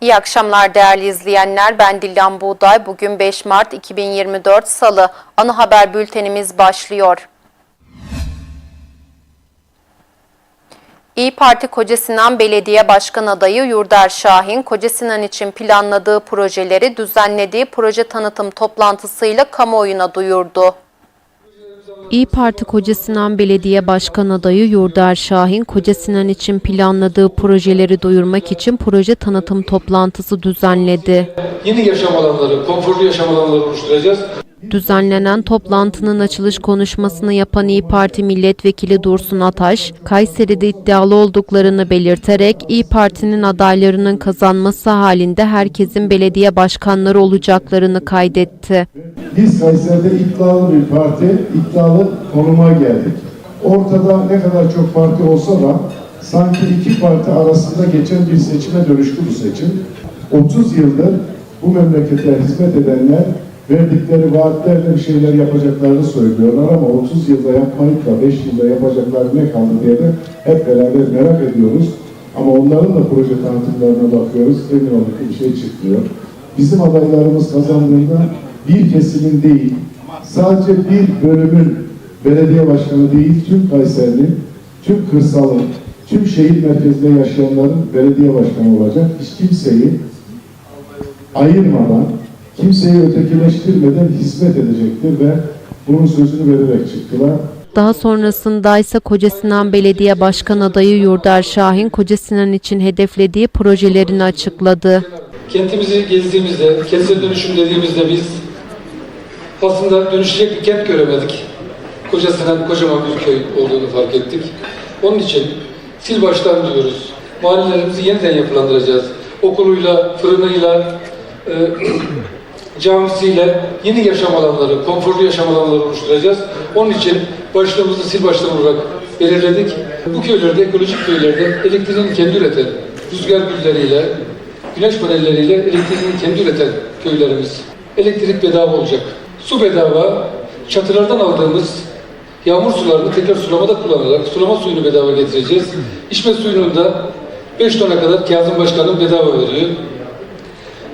İyi akşamlar değerli izleyenler. Ben Dillan Buğday. Bugün 5 Mart 2024 Salı. Ana haber bültenimiz başlıyor. İyi Parti Kocasinan Belediye Başkan Adayı Yurder Şahin, Kocasinan için planladığı projeleri düzenlediği proje tanıtım toplantısıyla kamuoyuna duyurdu. İyi Parti Kocasinan Belediye Başkan Adayı Yurder Şahin, Kocasinan için planladığı projeleri duyurmak için proje tanıtım toplantısı düzenledi. Yeni yaşam alanları, konforlu yaşam alanları oluşturacağız. Düzenlenen toplantının açılış konuşmasını yapan İyi Parti Milletvekili Dursun Ataş, Kayseri'de iddialı olduklarını belirterek İyi Parti'nin adaylarının kazanması halinde herkesin belediye başkanları olacaklarını kaydetti. Biz Kayseri'de iddialı bir parti, iddialı konuma geldik. Ortada ne kadar çok parti olsa da sanki iki parti arasında geçen bir seçime dönüştü bu seçim. 30 yıldır bu memlekete hizmet edenler verdikleri vaatlerle bir şeyler yapacaklarını söylüyorlar ama 30 yılda yapmayıp da 5 yılda yapacakları ne kaldı diye de hep beraber merak ediyoruz. Ama onların da proje tanıtımlarına bakıyoruz. Emin olun bir şey çıkmıyor. Bizim adaylarımız kazandığında bir kesimin değil, sadece bir bölümün belediye başkanı değil, tüm Kayseri'nin, tüm kırsalın, tüm şehir merkezinde yaşayanların belediye başkanı olacak. Hiç kimseyi ayırmadan, kimseyi ötekileştirmeden hizmet edecektir ve bunun sözünü vererek çıktılar. Daha sonrasında ise Kocasinan Belediye Başkan Adayı Yurder Şahin, Kocasinan için hedeflediği projelerini açıkladı. Kentimizi gezdiğimizde, kentsel dönüşüm dediğimizde biz aslında dönüşecek bir kent göremedik. Kocasinan kocaman bir köy olduğunu fark ettik. Onun için sil baştan diyoruz. Mahallelerimizi yeniden yapılandıracağız. Okuluyla, fırınıyla, e, camisiyle yeni yaşam alanları, konforlu yaşam alanları oluşturacağız. Onun için başlığımızı sil baştan olarak belirledik. Bu köylerde, ekolojik köylerde elektriğini kendi üreten, rüzgar gülleriyle, güneş panelleriyle elektriğini kendi üreten köylerimiz. Elektrik bedava olacak. Su bedava, çatılardan aldığımız yağmur sularını tekrar sulamada kullanarak sulama suyunu bedava getireceğiz. İçme suyunu da 5 tona kadar Kazım Başkanım bedava veriyor.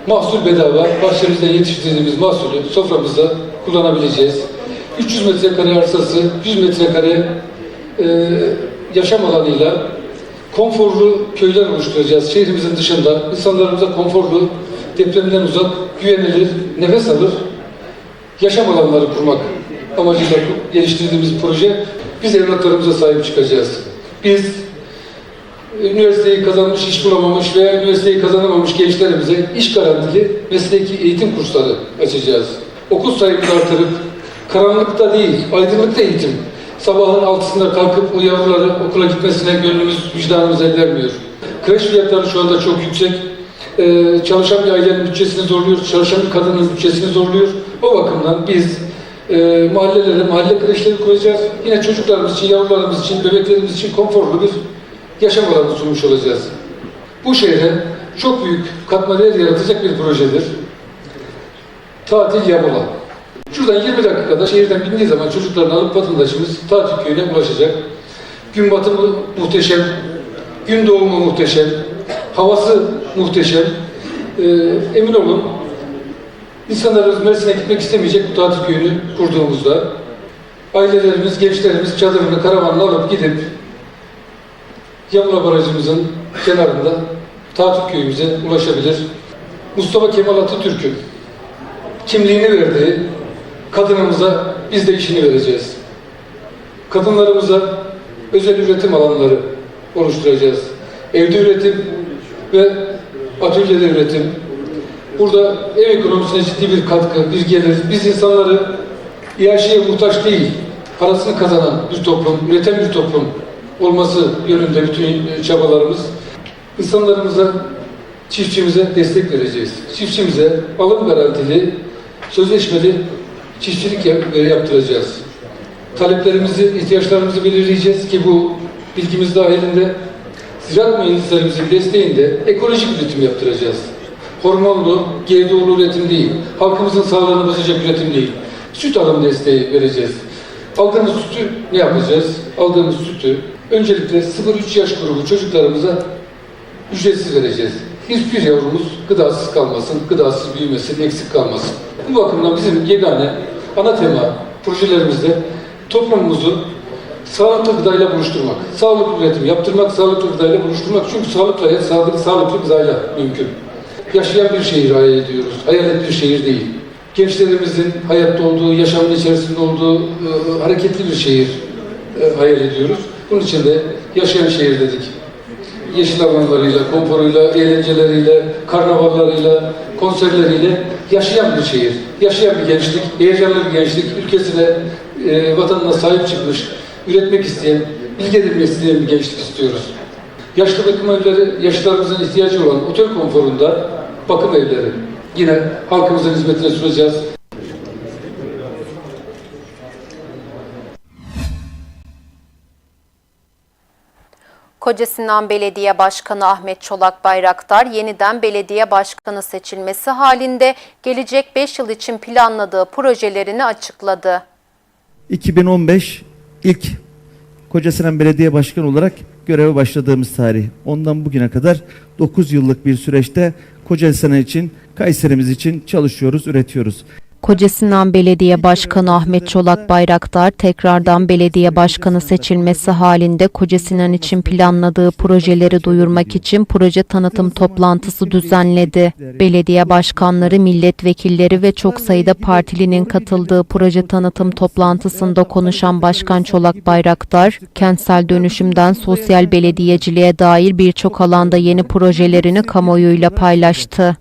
Mahsul bedava, bahçemizden yetiştirdiğimiz mahsulü soframızda kullanabileceğiz. 300 metrekare arsası, 100 metrekare e, yaşam alanıyla konforlu köyler oluşturacağız. Şehrimizin dışında insanlarımıza konforlu, depremden uzak, güvenilir, nefes alır yaşam alanları kurmak amacıyla geliştirdiğimiz proje. Biz evlatlarımıza sahip çıkacağız. Biz üniversiteyi kazanmış, iş bulamamış veya üniversiteyi kazanamamış gençlerimize iş garantili mesleki eğitim kursları açacağız. Okul sayımızı artırıp karanlıkta değil, aydınlıkta eğitim. Sabahın altısında kalkıp o okula gitmesine gönlümüz, vicdanımız el vermiyor. Kreş fiyatları şu anda çok yüksek. Ee, çalışan bir ailenin bütçesini zorluyor, çalışan bir kadının bütçesini zorluyor. O bakımdan biz e, mahallelere, mahalle kreşleri kuracağız. Yine çocuklarımız için, yavrularımız için, bebeklerimiz için konforlu bir yaşam alanı sunmuş olacağız. Bu şehre çok büyük katma değer yaratacak bir projedir. Tatil Yamola. Şuradan 20 dakikada şehirden bindiği zaman çocuklarını alıp vatandaşımız tatil köyüne ulaşacak. Gün batımı muhteşem, gün doğumu muhteşem, havası muhteşem. Ee, emin olun insanlarımız Mersin'e gitmek istemeyecek bu tatil köyünü kurduğumuzda ailelerimiz, gençlerimiz çadırını, karavanını alıp gidip Yamula Barajımızın kenarında tatil köyümüze ulaşabilir. Mustafa Kemal Atatürk'ün kimliğini verdiği kadınımıza biz de işini vereceğiz. Kadınlarımıza özel üretim alanları oluşturacağız. Evde üretim ve atölyede üretim. Burada ev ekonomisine ciddi bir katkı, bir gelir. Biz insanları iaşeye muhtaç değil, parasını kazanan bir toplum, üreten bir toplum olması yönünde bütün çabalarımız. İnsanlarımıza, çiftçimize destek vereceğiz. Çiftçimize alım garantili, sözleşmeli çiftçilik yap- yaptıracağız. Taleplerimizi, ihtiyaçlarımızı belirleyeceğiz ki bu bilgimiz dahilinde ziraat mühendislerimizin desteğinde ekolojik üretim yaptıracağız. Hormonlu, GDO'lu üretim değil, halkımızın sağlığını bozacak üretim değil. Süt alım desteği vereceğiz. Aldığımız sütü ne yapacağız? Aldığımız sütü öncelikle 0-3 yaş grubu çocuklarımıza ücretsiz vereceğiz. hiçbir yavrumuz gıdasız kalmasın, gıdasız büyümesin, eksik kalmasın. Bu bakımdan bizim yegane ana tema projelerimizde toplumumuzu sağlıklı gıdayla buluşturmak, sağlıklı üretim yaptırmak, sağlıklı gıdayla buluşturmak. Çünkü sağlıklı hayat sağlıklı, sağlıklı gıdayla mümkün. Yaşayan bir şehir hayal ediyoruz, hayalet bir şehir değil. Gençlerimizin hayatta olduğu, yaşamın içerisinde olduğu e, hareketli bir şehir e, hayal ediyoruz. Bunun için de yaşayan şehir dedik. Yeşil alanlarıyla, konforuyla, eğlenceleriyle, karnavallarıyla, konserleriyle yaşayan bir şehir, yaşayan bir gençlik, heyecanlı bir gençlik, ülkesine, e, vatanına sahip çıkmış, üretmek isteyen, bilgi edinmek isteyen bir gençlik istiyoruz. Yaşlı bakım evleri, yaşlılarımızın ihtiyacı olan otel konforunda bakım evleri. Yine halkımızın hizmetine sunacağız. Kocasinan Belediye Başkanı Ahmet Çolak Bayraktar yeniden belediye başkanı seçilmesi halinde gelecek 5 yıl için planladığı projelerini açıkladı. 2015 ilk Kocasinan Belediye Başkanı olarak göreve başladığımız tarih. Ondan bugüne kadar 9 yıllık bir süreçte Kocasinan için, Kayserimiz için çalışıyoruz, üretiyoruz. Kocasinan Belediye Başkanı Ahmet Çolak Bayraktar tekrardan belediye başkanı seçilmesi halinde Kocasinan için planladığı projeleri duyurmak için proje tanıtım toplantısı düzenledi. Belediye başkanları, milletvekilleri ve çok sayıda partilinin katıldığı proje tanıtım toplantısında konuşan Başkan Çolak Bayraktar, kentsel dönüşümden sosyal belediyeciliğe dair birçok alanda yeni projelerini kamuoyuyla paylaştı.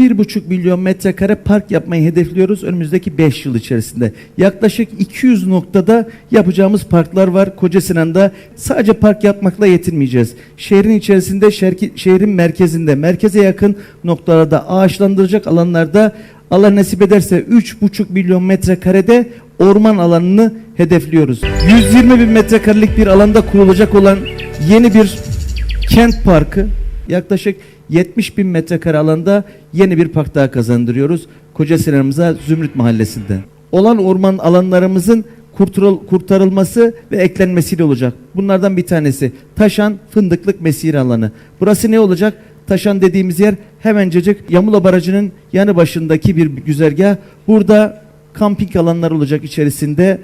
1,5 milyon metrekare park yapmayı hedefliyoruz önümüzdeki 5 yıl içerisinde. Yaklaşık 200 noktada yapacağımız parklar var. Kocasinan'da sadece park yapmakla yetinmeyeceğiz. Şehrin içerisinde, şerki- şehrin merkezinde, merkeze yakın noktalarda, ağaçlandıracak alanlarda Allah nasip ederse 3,5 milyon metrekarede orman alanını hedefliyoruz. 120 bin metrekarelik bir alanda kurulacak olan yeni bir kent parkı yaklaşık 70 bin metrekare alanda yeni bir park daha kazandırıyoruz. Koca Sinan'ımıza Zümrüt Mahallesi'nde. Olan orman alanlarımızın kurtarıl- kurtarılması ve eklenmesiyle olacak. Bunlardan bir tanesi Taşan Fındıklık Mesire alanı. Burası ne olacak? Taşan dediğimiz yer hemencecik Yamula Barajı'nın yanı başındaki bir güzergah. Burada kamping alanlar olacak içerisinde.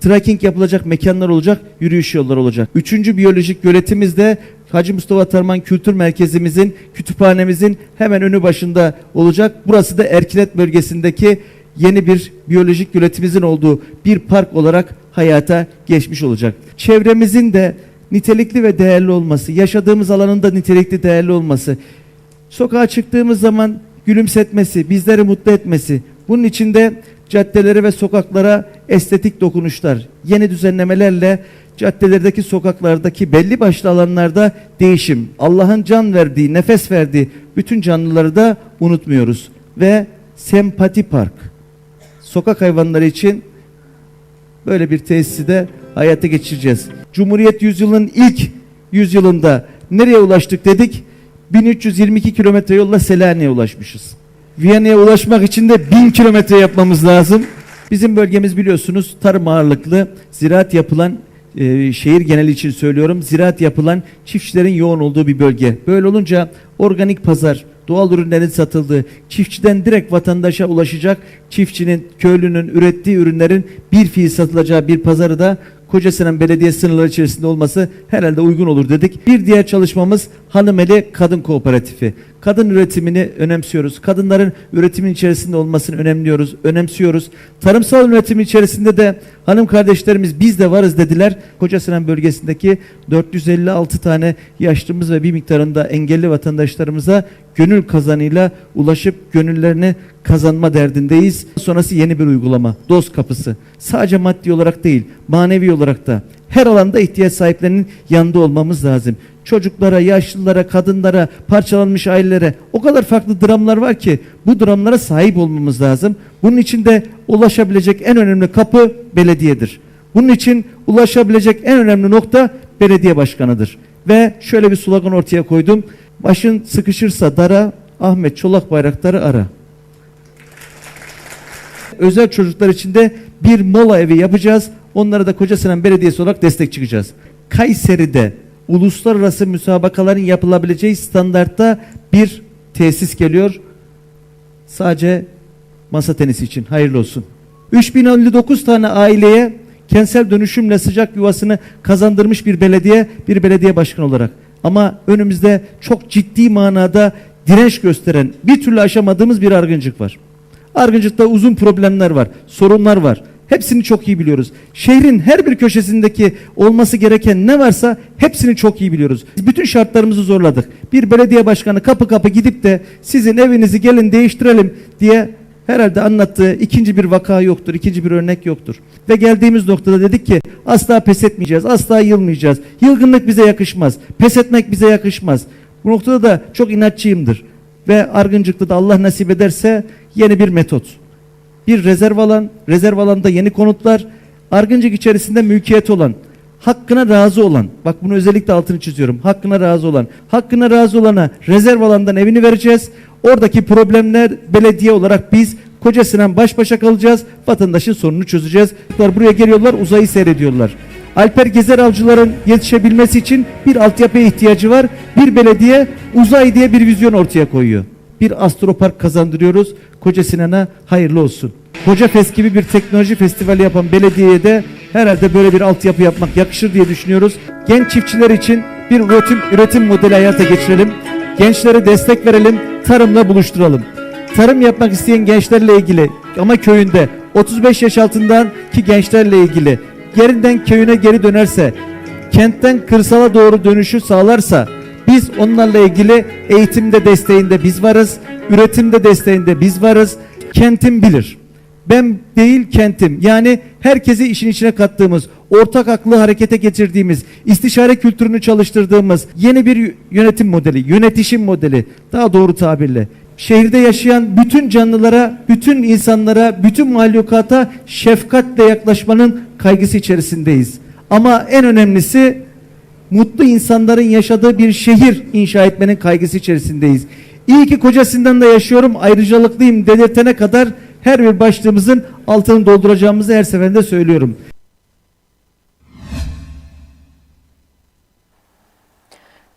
Trekking yapılacak mekanlar olacak, yürüyüş yolları olacak. Üçüncü biyolojik göletimiz de Hacı Mustafa Tarman Kültür Merkezimizin, kütüphanemizin hemen önü başında olacak. Burası da Erkilet bölgesindeki yeni bir biyolojik göletimizin olduğu bir park olarak hayata geçmiş olacak. Çevremizin de nitelikli ve değerli olması, yaşadığımız alanın da nitelikli değerli olması, sokağa çıktığımız zaman gülümsetmesi, bizleri mutlu etmesi, bunun içinde caddelere ve sokaklara estetik dokunuşlar, yeni düzenlemelerle caddelerdeki sokaklardaki belli başlı alanlarda değişim, Allah'ın can verdiği, nefes verdiği bütün canlıları da unutmuyoruz. Ve Sempati Park, sokak hayvanları için böyle bir tesisi de hayata geçireceğiz. Cumhuriyet yüzyılının ilk yüzyılında nereye ulaştık dedik? 1322 kilometre yolla Selanik'e ulaşmışız. Viyana'ya ulaşmak için de 1000 kilometre yapmamız lazım. Bizim bölgemiz biliyorsunuz tarım ağırlıklı, ziraat yapılan e, şehir geneli için söylüyorum. Ziraat yapılan çiftçilerin yoğun olduğu bir bölge. Böyle olunca organik pazar, doğal ürünlerin satıldığı, çiftçiden direkt vatandaşa ulaşacak, çiftçinin, köylünün ürettiği ürünlerin bir fiil satılacağı bir pazarı da Kocasinan Belediye sınırları içerisinde olması herhalde uygun olur dedik. Bir diğer çalışmamız Hanımeli Kadın Kooperatifi. Kadın üretimini önemsiyoruz. Kadınların üretimin içerisinde olmasını önemliyoruz, önemsiyoruz. Tarımsal üretimin içerisinde de hanım kardeşlerimiz biz de varız dediler. Kocasinan bölgesindeki 456 tane yaşlımız ve bir miktarında engelli vatandaşlarımıza gönül kazanıyla ulaşıp gönüllerini kazanma derdindeyiz. Sonrası yeni bir uygulama. Dost kapısı. Sadece maddi olarak değil, manevi olarak da her alanda ihtiyaç sahiplerinin yanında olmamız lazım. Çocuklara, yaşlılara, kadınlara, parçalanmış ailelere o kadar farklı dramlar var ki bu dramlara sahip olmamız lazım. Bunun için de ulaşabilecek en önemli kapı belediyedir. Bunun için ulaşabilecek en önemli nokta belediye başkanıdır. Ve şöyle bir slogan ortaya koydum. Başın sıkışırsa dara, Ahmet Çolak Bayraktar'ı ara özel çocuklar için de bir mola evi yapacağız. Onlara da Kocasinan Belediyesi olarak destek çıkacağız. Kayseri'de uluslararası müsabakaların yapılabileceği standartta bir tesis geliyor. Sadece masa tenisi için. Hayırlı olsun. 3059 tane aileye kentsel dönüşümle sıcak yuvasını kazandırmış bir belediye, bir belediye başkanı olarak. Ama önümüzde çok ciddi manada direnç gösteren, bir türlü aşamadığımız bir argıncık var. Argıncık'ta uzun problemler var, sorunlar var. Hepsini çok iyi biliyoruz. Şehrin her bir köşesindeki olması gereken ne varsa hepsini çok iyi biliyoruz. Biz bütün şartlarımızı zorladık. Bir belediye başkanı kapı kapı gidip de sizin evinizi gelin değiştirelim diye herhalde anlattığı ikinci bir vaka yoktur, ikinci bir örnek yoktur. Ve geldiğimiz noktada dedik ki asla pes etmeyeceğiz, asla yılmayacağız. Yılgınlık bize yakışmaz, pes etmek bize yakışmaz. Bu noktada da çok inatçıyımdır. Ve Argıncık'ta da Allah nasip ederse yeni bir metot. Bir rezerv alan, rezerv alanda yeni konutlar, Argıncık içerisinde mülkiyet olan, hakkına razı olan, bak bunu özellikle altını çiziyorum, hakkına razı olan, hakkına razı olana rezerv alandan evini vereceğiz. Oradaki problemler belediye olarak biz Koca baş başa kalacağız, vatandaşın sorununu çözeceğiz. Buraya geliyorlar, uzayı seyrediyorlar. Alper Gezer avcıların yetişebilmesi için bir altyapıya ihtiyacı var. Bir belediye uzay diye bir vizyon ortaya koyuyor. Bir astropark kazandırıyoruz. Koca Sinan'a hayırlı olsun. Koca Fest gibi bir teknoloji festivali yapan belediyeye de herhalde böyle bir altyapı yapmak yakışır diye düşünüyoruz. Genç çiftçiler için bir üretim, üretim modeli hayata geçirelim. Gençlere destek verelim, tarımla buluşturalım. Tarım yapmak isteyen gençlerle ilgili ama köyünde 35 yaş altından ki gençlerle ilgili yerinden köyüne geri dönerse, kentten kırsala doğru dönüşü sağlarsa biz onlarla ilgili eğitimde desteğinde biz varız, üretimde desteğinde biz varız. Kentim bilir. Ben değil kentim. Yani herkesi işin içine kattığımız, ortak aklı harekete geçirdiğimiz, istişare kültürünü çalıştırdığımız yeni bir yönetim modeli, yönetişim modeli daha doğru tabirle. Şehirde yaşayan bütün canlılara, bütün insanlara, bütün mahlukata şefkatle yaklaşmanın kaygısı içerisindeyiz. Ama en önemlisi mutlu insanların yaşadığı bir şehir inşa etmenin kaygısı içerisindeyiz. İyi ki kocasından da yaşıyorum, ayrıcalıklıyım dedirtene kadar her bir başlığımızın altını dolduracağımızı her seferinde söylüyorum.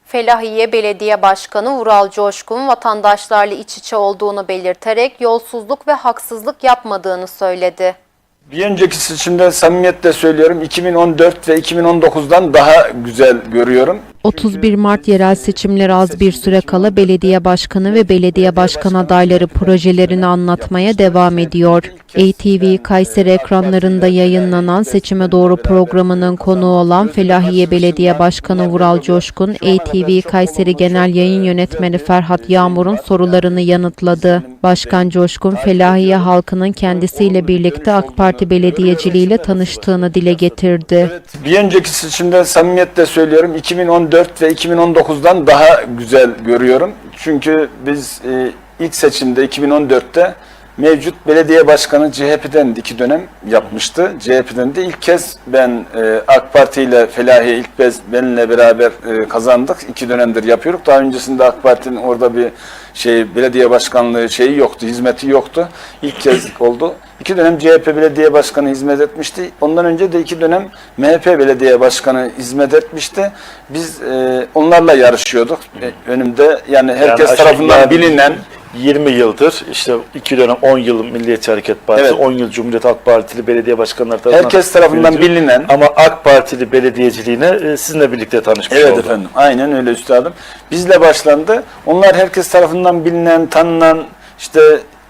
Felahiye Belediye Başkanı Vural Coşkun vatandaşlarla iç içe olduğunu belirterek yolsuzluk ve haksızlık yapmadığını söyledi. Bir önceki seçimde samimiyetle söylüyorum 2014 ve 2019'dan daha güzel görüyorum. 31 Mart yerel seçimlere az bir süre kala belediye başkanı ve belediye başkan adayları projelerini anlatmaya devam ediyor. ATV Kayseri ekranlarında yayınlanan Seçime Doğru programının konuğu olan Felahiye Belediye Başkanı Vural Coşkun, ATV Kayseri Genel Yayın Yönetmeni Ferhat Yağmur'un sorularını yanıtladı. Başkan Coşkun, Felahiye halkının kendisiyle birlikte AK Parti belediyeciliğiyle tanıştığını dile getirdi. Bir önceki seçimde samimiyetle söylüyorum 2014 ve 2019'dan daha güzel görüyorum. Çünkü biz e, ilk seçimde 2014'te mevcut belediye başkanı CHP'den iki dönem yapmıştı. CHP'den de ilk kez ben e, AK Parti ile Felahiye ilk kez benimle beraber e, kazandık. İki dönemdir yapıyoruz. Daha öncesinde AK Parti'nin orada bir şey belediye başkanlığı şeyi yoktu, hizmeti yoktu. İlk kez oldu. İki dönem CHP belediye başkanı hizmet etmişti. Ondan önce de iki dönem MHP belediye başkanı hizmet etmişti. Biz e, onlarla yarışıyorduk. E, önümde yani herkes Yani tarafından bilinen 20 yıldır işte iki dönem 10 yıl Milliyetçi Hareket Partisi, Evet. 10 yıl Cumhuriyet Halk Partili belediye başkanları tarafından herkes tarafından yönetiliyor. bilinen Ama AK Partili belediyeciliğine e, sizinle birlikte tanışmış Evet olduk. efendim. Aynen öyle üstadım. Bizle başlandı. Onlar herkes tarafından bilinen, tanınan, işte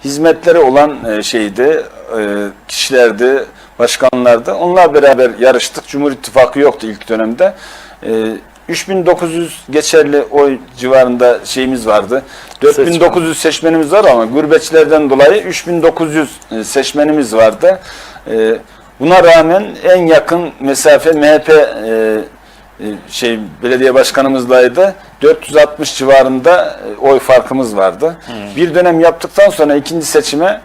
hizmetleri olan e, şeydi, e, kişilerdi, başkanlardı. Onlar beraber yarıştık. Cumhur İttifakı yoktu ilk dönemde. E, 3900 geçerli oy civarında şeyimiz vardı. 4900 seçmenimiz var ama gurbetçilerden dolayı 3900 e, seçmenimiz vardı. E, Buna rağmen en yakın mesafe MHP e, şey belediye başkanımızlaydı. 460 civarında oy farkımız vardı. Bir dönem yaptıktan sonra ikinci seçime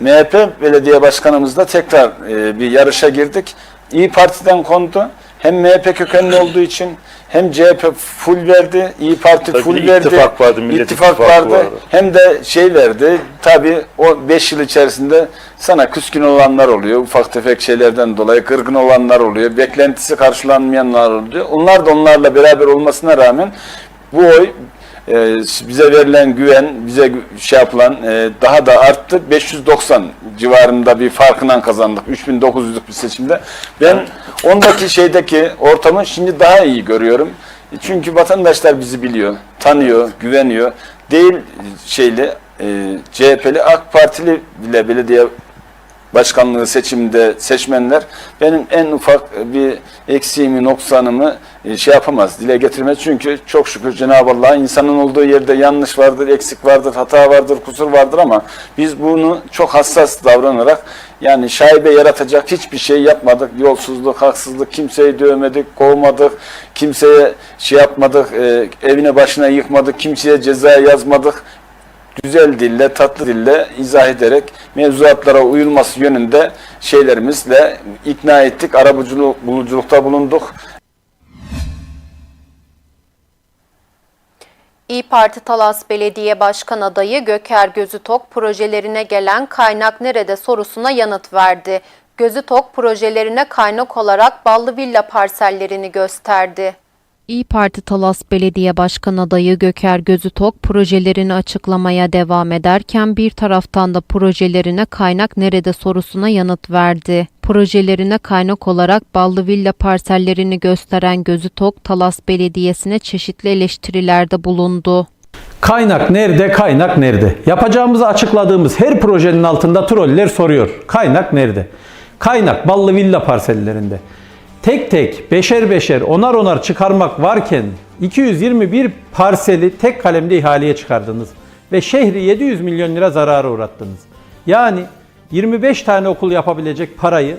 MHP belediye başkanımızla tekrar bir yarışa girdik. İyi Parti'den kondu. Hem MHP kökenli olduğu için hem CHP full verdi, İyi Parti Tabii full verdi. ittifak vardı, Millet İttifak vardı. vardı. Hem de şey verdi. Tabii o 5 yıl içerisinde sana küskün olanlar oluyor. Ufak tefek şeylerden dolayı kırgın olanlar oluyor. Beklentisi karşılanmayanlar oluyor. Onlar da onlarla beraber olmasına rağmen bu oy e, bize verilen güven, bize şey yapılan e, daha da arttı. 590 civarında bir farkından kazandık. 3900'lük bir seçimde. Ben ondaki şeydeki ortamı şimdi daha iyi görüyorum. E, Çünkü vatandaşlar bizi biliyor, tanıyor, güveniyor. Değil şeyli e, CHP'li AK Partili bile belediye başkanlığı seçiminde seçmenler benim en ufak bir eksiğimi, noksanımı şey yapamaz, dile getirmez. Çünkü çok şükür Cenab-ı Allah insanın olduğu yerde yanlış vardır, eksik vardır, hata vardır, kusur vardır ama biz bunu çok hassas davranarak yani şaibe yaratacak hiçbir şey yapmadık. Yolsuzluk, haksızlık, kimseyi dövmedik, kovmadık, kimseye şey yapmadık, e, evine başına yıkmadık, kimseye ceza yazmadık güzel dille, tatlı dille izah ederek mevzuatlara uyulması yönünde şeylerimizle ikna ettik. Arabuluculuk, buluculukta bulunduk. İyi Parti Talas Belediye Başkan adayı Göker Gözütok projelerine gelen kaynak nerede sorusuna yanıt verdi. Gözütok projelerine kaynak olarak Ballı Villa parsellerini gösterdi. İyi Parti Talas Belediye Başkan adayı Göker Gözütok projelerini açıklamaya devam ederken bir taraftan da projelerine kaynak nerede sorusuna yanıt verdi. Projelerine kaynak olarak Ballı Villa parsellerini gösteren Gözütok, Talas Belediyesi'ne çeşitli eleştirilerde bulundu. Kaynak nerede? Kaynak nerede? Yapacağımızı açıkladığımız her projenin altında troller soruyor. Kaynak nerede? Kaynak ballı villa parsellerinde. Tek tek beşer beşer onar onar çıkarmak varken 221 parseli tek kalemde ihaleye çıkardınız ve şehri 700 milyon lira zarara uğrattınız. Yani 25 tane okul yapabilecek parayı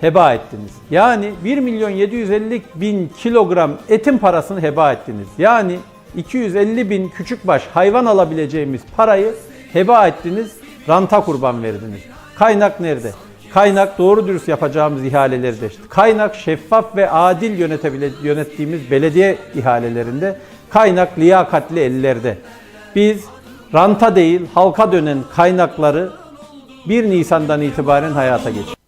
heba ettiniz. Yani 1 milyon 750 bin kilogram etin parasını heba ettiniz. Yani 250 bin küçükbaş hayvan alabileceğimiz parayı heba ettiniz, ranta kurban verdiniz. Kaynak nerede? Kaynak doğru dürüst yapacağımız ihalelerde. Kaynak şeffaf ve adil yönettiğimiz belediye ihalelerinde. Kaynak liyakatli ellerde. Biz ranta değil halka dönen kaynakları 1 Nisan'dan itibaren hayata geçirdik.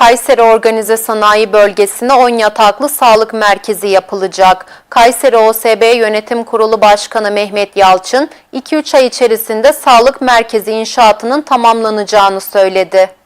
Kayseri Organize Sanayi Bölgesi'ne 10 yataklı sağlık merkezi yapılacak. Kayseri OSB Yönetim Kurulu Başkanı Mehmet Yalçın, 2-3 ay içerisinde sağlık merkezi inşaatının tamamlanacağını söyledi.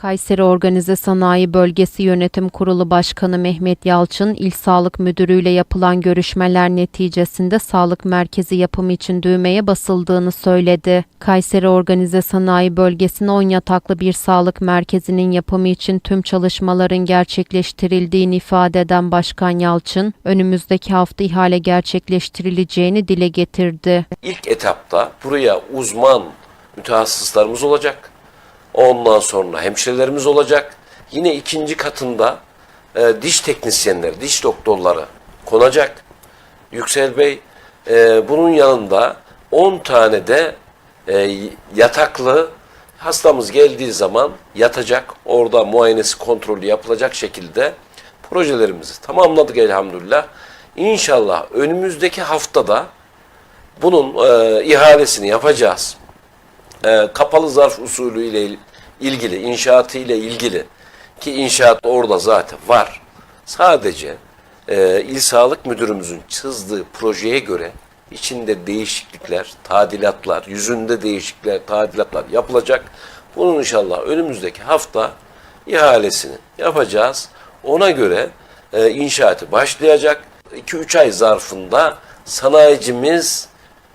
Kayseri Organize Sanayi Bölgesi Yönetim Kurulu Başkanı Mehmet Yalçın, İl Sağlık Müdürü ile yapılan görüşmeler neticesinde sağlık merkezi yapımı için düğmeye basıldığını söyledi. Kayseri Organize Sanayi Bölgesi'ne 10 yataklı bir sağlık merkezinin yapımı için tüm çalışmaların gerçekleştirildiğini ifade eden Başkan Yalçın, önümüzdeki hafta ihale gerçekleştirileceğini dile getirdi. İlk etapta buraya uzman mütehassıslarımız olacak. Ondan sonra hemşirelerimiz olacak. Yine ikinci katında e, diş teknisyenleri, diş doktorları konacak. Yüksel Bey, e, bunun yanında 10 tane de e, yataklı hastamız geldiği zaman yatacak. Orada muayenesi kontrolü yapılacak şekilde projelerimizi tamamladık elhamdülillah. İnşallah önümüzdeki haftada bunun e, ihalesini yapacağız. E, kapalı zarf usulü ile il- ilgili, inşaatı ile ilgili ki inşaat orada zaten var. Sadece e, İl Sağlık Müdürümüzün çizdiği projeye göre içinde değişiklikler, tadilatlar, yüzünde değişiklikler, tadilatlar yapılacak. Bunun inşallah önümüzdeki hafta ihalesini yapacağız. Ona göre e, inşaatı başlayacak. 2-3 ay zarfında sanayicimiz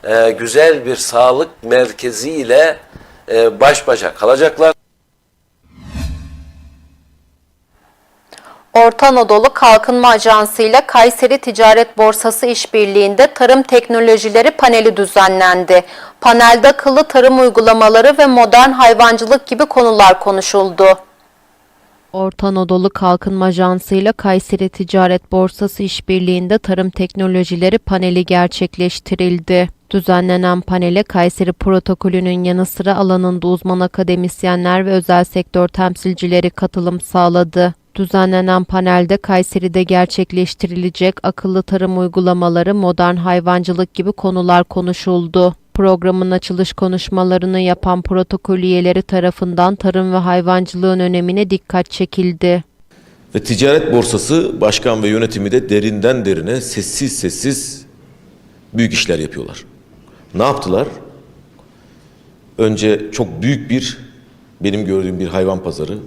e, güzel bir sağlık merkezi ile e, baş başa kalacaklar. Orta Anadolu Kalkınma Ajansı ile Kayseri Ticaret Borsası işbirliğinde tarım teknolojileri paneli düzenlendi. Panelde akıllı tarım uygulamaları ve modern hayvancılık gibi konular konuşuldu. Orta Anadolu Kalkınma Ajansı ile Kayseri Ticaret Borsası işbirliğinde tarım teknolojileri paneli gerçekleştirildi. Düzenlenen panele Kayseri protokolünün yanı sıra alanında uzman akademisyenler ve özel sektör temsilcileri katılım sağladı. Düzenlenen panelde Kayseri'de gerçekleştirilecek akıllı tarım uygulamaları, modern hayvancılık gibi konular konuşuldu. Programın açılış konuşmalarını yapan protokol üyeleri tarafından tarım ve hayvancılığın önemine dikkat çekildi. Ve ticaret borsası başkan ve yönetimi de derinden derine sessiz sessiz büyük işler yapıyorlar. Ne yaptılar? Önce çok büyük bir benim gördüğüm bir hayvan pazarı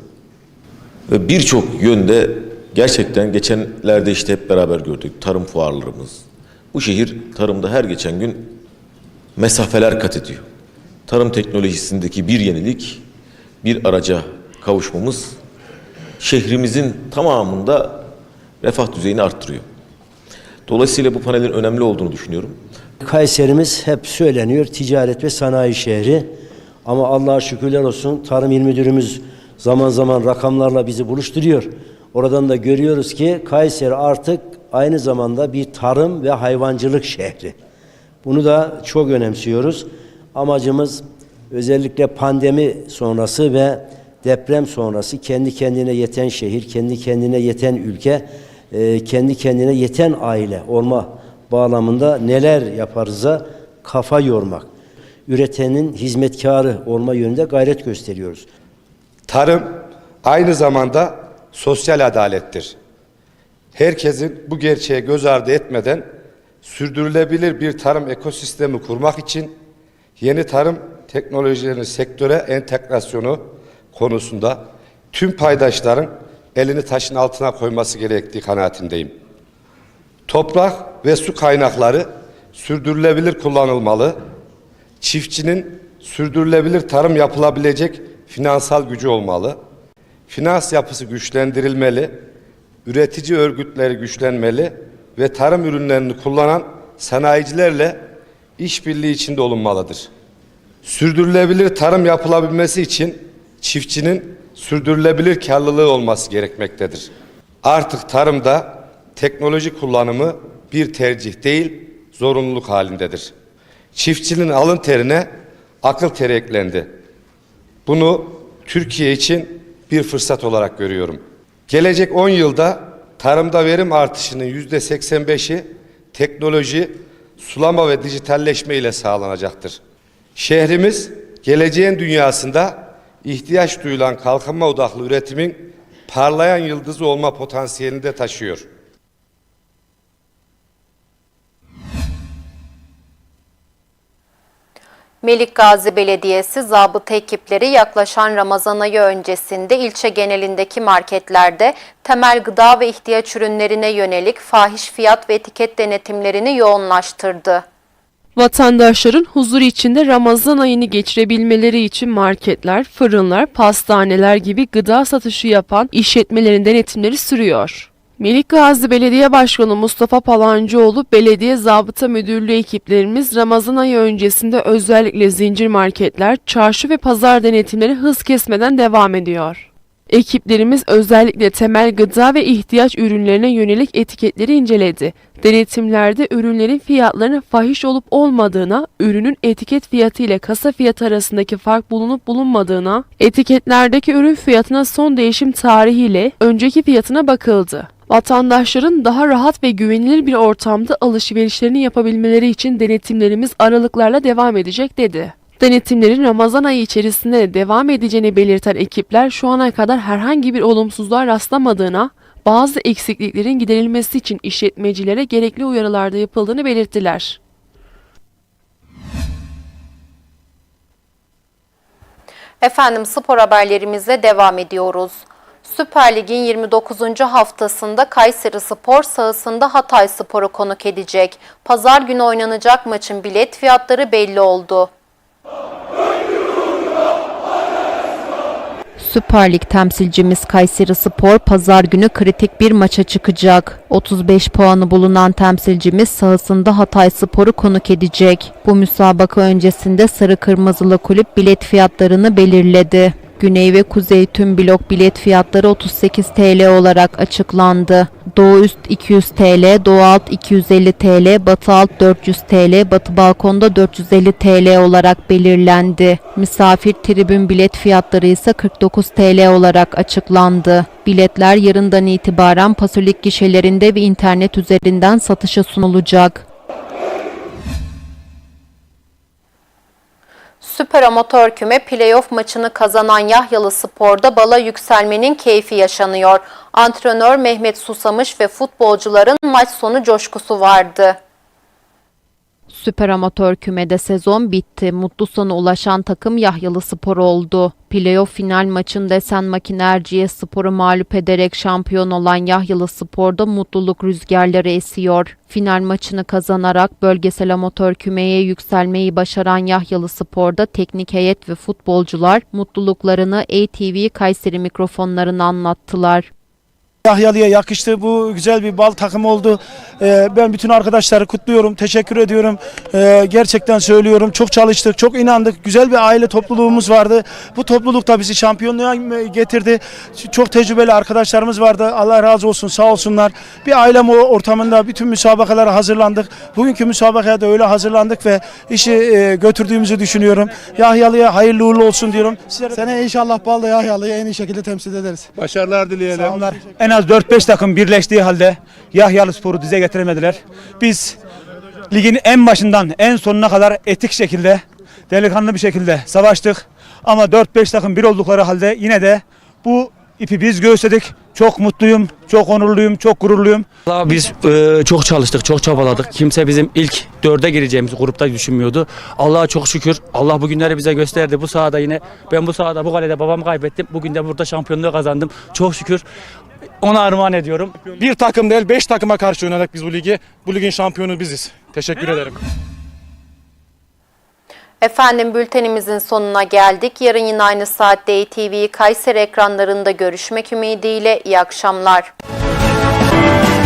ve birçok yönde gerçekten geçenlerde işte hep beraber gördük tarım fuarlarımız. Bu şehir tarımda her geçen gün mesafeler kat ediyor. Tarım teknolojisindeki bir yenilik, bir araca kavuşmamız şehrimizin tamamında refah düzeyini arttırıyor. Dolayısıyla bu panelin önemli olduğunu düşünüyorum. Kayserimiz hep söyleniyor ticaret ve sanayi şehri. Ama Allah'a şükürler olsun Tarım İl Müdürümüz zaman zaman rakamlarla bizi buluşturuyor. Oradan da görüyoruz ki Kayseri artık aynı zamanda bir tarım ve hayvancılık şehri. Bunu da çok önemsiyoruz. Amacımız özellikle pandemi sonrası ve deprem sonrası kendi kendine yeten şehir, kendi kendine yeten ülke, e, kendi kendine yeten aile olma bağlamında neler yaparız'a kafa yormak. Üretenin hizmetkarı olma yönünde gayret gösteriyoruz. Tarım aynı zamanda sosyal adalettir. Herkesin bu gerçeğe göz ardı etmeden sürdürülebilir bir tarım ekosistemi kurmak için yeni tarım teknolojilerinin sektöre entegrasyonu konusunda tüm paydaşların elini taşın altına koyması gerektiği kanaatindeyim. Toprak ve su kaynakları sürdürülebilir kullanılmalı. Çiftçinin sürdürülebilir tarım yapılabilecek finansal gücü olmalı. Finans yapısı güçlendirilmeli. Üretici örgütleri güçlenmeli ve tarım ürünlerini kullanan sanayicilerle işbirliği içinde olunmalıdır. Sürdürülebilir tarım yapılabilmesi için çiftçinin sürdürülebilir karlılığı olması gerekmektedir. Artık tarımda teknoloji kullanımı bir tercih değil, zorunluluk halindedir. Çiftçinin alın terine akıl teri eklendi. Bunu Türkiye için bir fırsat olarak görüyorum. Gelecek 10 yılda tarımda verim artışının yüzde 85'i teknoloji, sulama ve dijitalleşme ile sağlanacaktır. Şehrimiz geleceğin dünyasında ihtiyaç duyulan kalkınma odaklı üretimin parlayan yıldızı olma potansiyelini de taşıyor. Melikgazi Belediyesi zabıta ekipleri yaklaşan Ramazan ayı öncesinde ilçe genelindeki marketlerde temel gıda ve ihtiyaç ürünlerine yönelik fahiş fiyat ve etiket denetimlerini yoğunlaştırdı. Vatandaşların huzur içinde Ramazan ayını geçirebilmeleri için marketler, fırınlar, pastaneler gibi gıda satışı yapan işletmelerin denetimleri sürüyor. Melikgazi Belediye Başkanı Mustafa Palancıoğlu, Belediye Zabıta Müdürlüğü ekiplerimiz Ramazan ayı öncesinde özellikle zincir marketler, çarşı ve pazar denetimleri hız kesmeden devam ediyor. Ekiplerimiz özellikle temel gıda ve ihtiyaç ürünlerine yönelik etiketleri inceledi. Denetimlerde ürünlerin fiyatlarının fahiş olup olmadığına, ürünün etiket fiyatı ile kasa fiyatı arasındaki fark bulunup bulunmadığına, etiketlerdeki ürün fiyatına son değişim tarihiyle önceki fiyatına bakıldı. Vatandaşların daha rahat ve güvenilir bir ortamda alışverişlerini yapabilmeleri için denetimlerimiz aralıklarla devam edecek dedi. Denetimlerin Ramazan ayı içerisinde de devam edeceğini belirten ekipler şu ana kadar herhangi bir olumsuzluğa rastlamadığına, bazı eksikliklerin giderilmesi için işletmecilere gerekli uyarılarda yapıldığını belirttiler. Efendim spor haberlerimize devam ediyoruz. Süper Lig'in 29. haftasında Kayseri Spor sahasında Hatay Spor'u konuk edecek. Pazar günü oynanacak maçın bilet fiyatları belli oldu. Süper Lig temsilcimiz Kayseri Spor pazar günü kritik bir maça çıkacak. 35 puanı bulunan temsilcimiz sahasında Hatay Spor'u konuk edecek. Bu müsabaka öncesinde Sarı Kırmızılı Kulüp bilet fiyatlarını belirledi. Güney ve Kuzey tüm blok bilet fiyatları 38 TL olarak açıklandı. Doğu üst 200 TL, Doğu alt 250 TL, Batı alt 400 TL, Batı balkonda 450 TL olarak belirlendi. Misafir tribün bilet fiyatları ise 49 TL olarak açıklandı. Biletler yarından itibaren Pasolik gişelerinde ve internet üzerinden satışa sunulacak. Süper Amatör Küme playoff maçını kazanan Yahyalı Spor'da bala yükselmenin keyfi yaşanıyor. Antrenör Mehmet Susamış ve futbolcuların maç sonu coşkusu vardı. Süper Amatör Küme'de sezon bitti. Mutlu sona ulaşan takım Yahyalı Spor oldu. Playoff final maçında Esen Makinerciye Spor'u mağlup ederek şampiyon olan Yahyalı Spor'da mutluluk rüzgarları esiyor. Final maçını kazanarak bölgesel amatör kümeye yükselmeyi başaran Yahyalı Spor'da teknik heyet ve futbolcular mutluluklarını ATV Kayseri mikrofonlarına anlattılar. Yahyalı'ya yakıştı. Bu güzel bir bal takımı oldu. Ee, ben bütün arkadaşları kutluyorum. Teşekkür ediyorum. Ee, gerçekten söylüyorum. Çok çalıştık, çok inandık. Güzel bir aile topluluğumuz vardı. Bu topluluk da bizi şampiyonluğa getirdi. Çok tecrübeli arkadaşlarımız vardı. Allah razı olsun, sağ olsunlar. Bir aile ortamında bütün müsabakalara hazırlandık. Bugünkü müsabakaya da öyle hazırlandık ve işi e, götürdüğümüzü düşünüyorum. Yahyalı'ya hayırlı uğurlu olsun diyorum. Sene inşallah Balda Yahyalı'yı en iyi şekilde temsil ederiz. Başarılar dileyelim. Sağ olun. En az 4-5 takım birleştiği halde Yahyalı Spor'u dize getiremediler. Biz ligin en başından en sonuna kadar etik şekilde, delikanlı bir şekilde savaştık. Ama 4-5 takım bir oldukları halde yine de bu ipi biz göğüsledik. Çok mutluyum, çok onurluyum, çok gururluyum. Biz e, çok çalıştık, çok çabaladık. Kimse bizim ilk dörde gireceğimiz grupta düşünmüyordu. Allah'a çok şükür. Allah bu günleri bize gösterdi. Bu sahada yine ben bu sahada bu kalede babamı kaybettim. Bugün de burada şampiyonluğu kazandım. Çok şükür. Ona armağan ediyorum. Bir takım değil, 5 takıma karşı oynadık biz bu ligi. Bu ligin şampiyonu biziz. Teşekkür ederim. Efendim bültenimizin sonuna geldik. Yarın yine aynı saatte ATV Kayseri ekranlarında görüşmek ümidiyle iyi akşamlar.